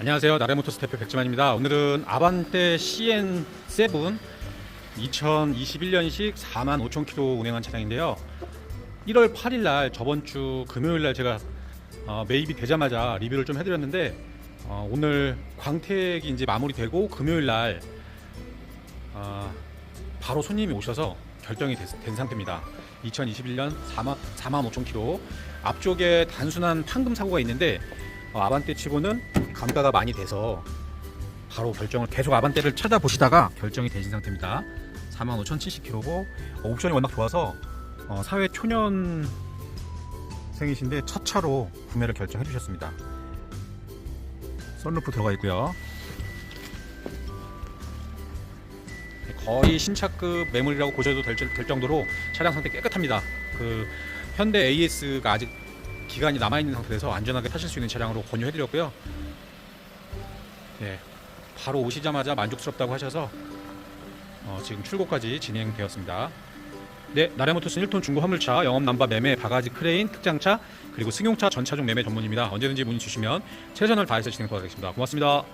안녕하세요. 나래모터스 대표 백지만입니다. 오늘은 아반떼 CN7 2021년식 4만 5천 킬로 운행한 차량인데요. 1월 8일 날 저번 주 금요일 날 제가 어, 매입이 되자마자 리뷰를 좀 해드렸는데 어, 오늘 광택이 이제 마무리되고 금요일 날 어, 바로 손님이 오셔서 결정이 됐- 된 상태입니다. 2021년 4만, 4만 5천 킬로 앞쪽에 단순한 판금 사고가 있는데 어, 아반떼 치고는 감가가 많이 돼서 바로 결정을 계속 아반떼를 찾아보시다가 결정이 되신 상태입니다. 45,070km고 옵션이 워낙 좋아서 어, 사회 초년생이신데 첫 차로 구매를 결정해 주셨습니다. 썬루프 들어가 있고요. 거의 신차급 매물이라고 보셔도 될, 될 정도로 차량 상태 깨끗합니다. 그 현대 AS가 아직 기간이 남아 있는 상태라서 안전하게 타실 수 있는 차량으로 권유해드렸고요. 예, 바로 오시자마자 만족스럽다고 하셔서 어, 지금 출고까지 진행되었습니다. 네, 나래모터스 1톤 중고 화물차 영업 남바 매매 바가지 크레인 특장차 그리고 승용차 전차종 매매 전문입니다. 언제든지 문의 주시면 최선을 다해서 진행 도와드리겠습니다. 고맙습니다.